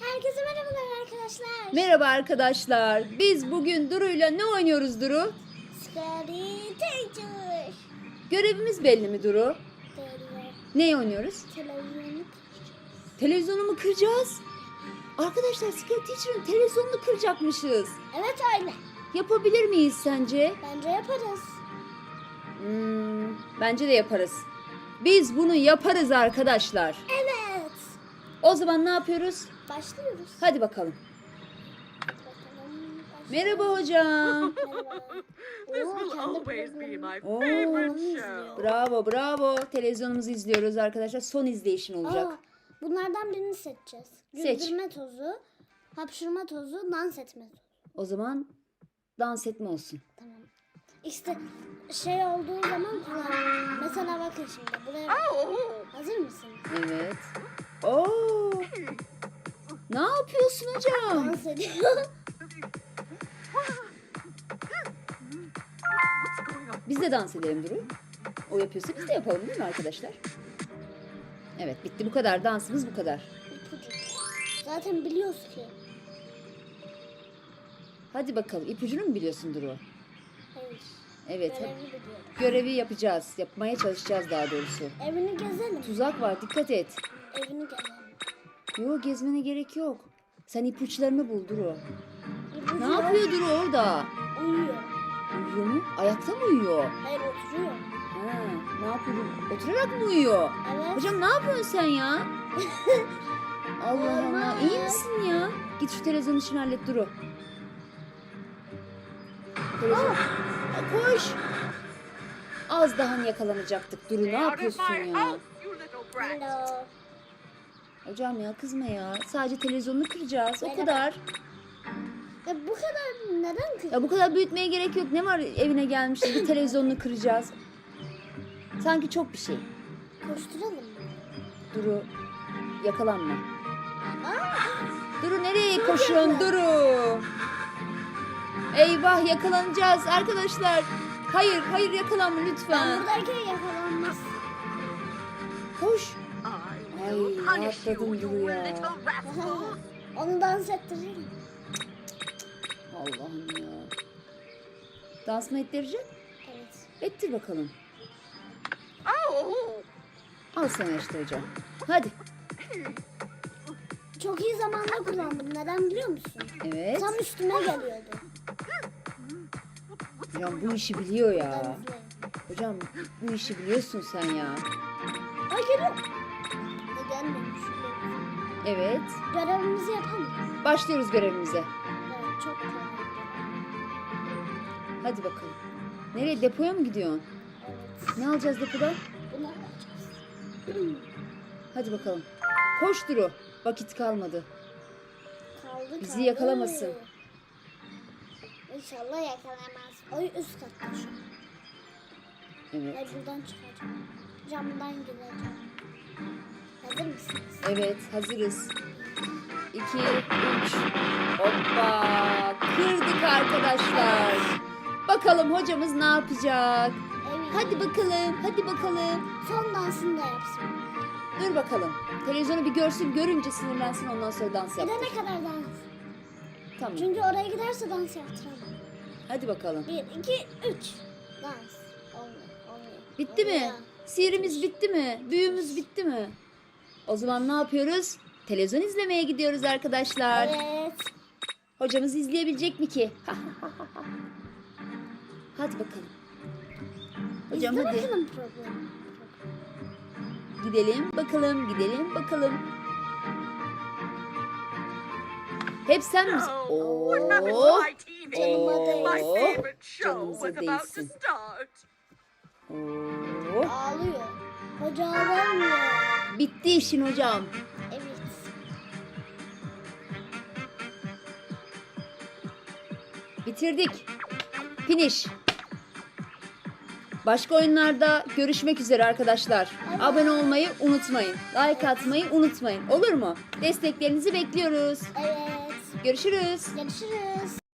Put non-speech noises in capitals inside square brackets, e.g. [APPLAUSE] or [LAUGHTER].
Herkese merhabalar arkadaşlar. Merhaba arkadaşlar. Biz bugün Duru'yla ne oynuyoruz Duru? Scary Teacher. Görevimiz belli mi Duru? Böyle Ne oynuyoruz? televizyonu Televizyonu mu kıracağız? Arkadaşlar Secret Teacher'ın televizyonunu kıracakmışız. Evet öyle. Yapabilir miyiz sence? Bence yaparız. Hmm, bence de yaparız. Biz bunu yaparız arkadaşlar. Evet. O zaman ne yapıyoruz? Başlıyoruz. Hadi bakalım. Merhaba hocam. Merhaba. [LAUGHS] Oo, kendi always be my Oo. favorite show. Bravo bravo. Televizyonumuzu izliyoruz arkadaşlar. Son izleyişin olacak. Aa, bunlardan birini seçeceğiz. Seç. Güldürme tozu, hapşırma tozu, dans etme tozu. O zaman dans etme olsun. Tamam. İşte şey olduğu zaman kullan. Mesela bakın şimdi buraya hazır mısın? Evet. Hocam? Dans ediyor. Biz de dans edelim Duru. O yapıyorsa biz de yapalım değil mi arkadaşlar? Evet bitti bu kadar. Dansımız bu kadar. Zaten biliyoruz ki. Hadi bakalım. İpucunu mu biliyorsun Duru? Hayır. Evet. Görevi biliyorum. Görevi yapacağız. Yapmaya çalışacağız daha doğrusu. Evini gezelim. Tuzak var. Dikkat et. Evini gezelim. Yo gezmene gerek yok. Sen ipuçlarını bul Duru. İpucu Ne yapıyor Duru orada? Uyuyor. Uyuyor mu? Ayakta mı uyuyor? Hayır oturuyor. Ha, ne yapıyor? Oturarak mı uyuyor? Evet. Hocam ne yapıyorsun sen ya? [LAUGHS] Allah Allah. Olmaz. iyi misin ya? Git şu televizyonun işini hallet Duru. Televizyon. Aa, Koş. Az daha yakalanacaktık Duru. Ne yapıyorsun ya? Hello. Hocam ya kızma ya. Sadece televizyonunu kıracağız. O Merhaba. kadar. Ya bu kadar neden kız? Ya bu kadar büyütmeye gerek yok. Ne var evine gelmişiz bir televizyonunu kıracağız. Sanki çok bir şey. Koşturalım mı? Duru yakalanma. Aa, Duru nereye koşuyorsun Duru? Eyvah yakalanacağız arkadaşlar. Hayır hayır yakalanma ben lütfen. buradayken yakalanmaz. Rahatladım Duru ya. Onu dans ettirelim. Allah'ım ya. Dans mı ettirecek? Evet. Ettir bakalım. Al sana işte hocam. Hadi. Çok iyi zamanda kullandım. Neden biliyor musun? Evet. Tam üstüme geliyordu. Hocam bu işi biliyor ya. Hocam bu işi biliyorsun sen ya. Ay geliyor. Evet. Görevimizi yapalım. Başlıyoruz görevimize. Evet çok kolay. Hadi bakalım. Nereye? Depoya mı gidiyorsun? Evet. Ne alacağız depodan? Bunu yapacağız. Hadi bakalım. Koş Duru. Vakit kalmadı. Kaldı Bizi kaldı. yakalamasın. İnşallah yakalamaz. Oy üst katta şu. an. Evet. Ay buradan çıkacağım. Camdan gireceğim. Evet hazırız. 2, 3. Hoppa. Kırdık arkadaşlar. Bakalım hocamız ne yapacak? Evet. Hadi bakalım. Hadi bakalım. Son dansını da yapsın. Dur bakalım. Televizyonu bir görsün. Görünce sinirlensin ondan sonra dans yaptır. Gidene kadar dans. Tamam. Çünkü oraya giderse dans yaptıramam. Hadi bakalım. Bir, iki, üç. Dans. Olmuyor, olmuyor. Bitti mi? Olmuyor. Sihirimiz bitti mi? Büyümüz bitti mi? O zaman ne yapıyoruz? Televizyon izlemeye gidiyoruz arkadaşlar. Evet. Hocamız izleyebilecek mi ki? [LAUGHS] hadi bakalım. Hocam İzle hadi. bakalım programı. Gidelim bakalım, gidelim bakalım. Hep sen misin? Oo. TV? Oh. Show Canımıza was about to değsin. start. Oo. Ağlıyor. Hoca ağlamıyor. Bitti işin hocam. Evet. Bitirdik. Finish. Başka oyunlarda görüşmek üzere arkadaşlar. Abone olmayı unutmayın. Like atmayı unutmayın. Olur mu? Desteklerinizi bekliyoruz. Evet. Görüşürüz. Görüşürüz.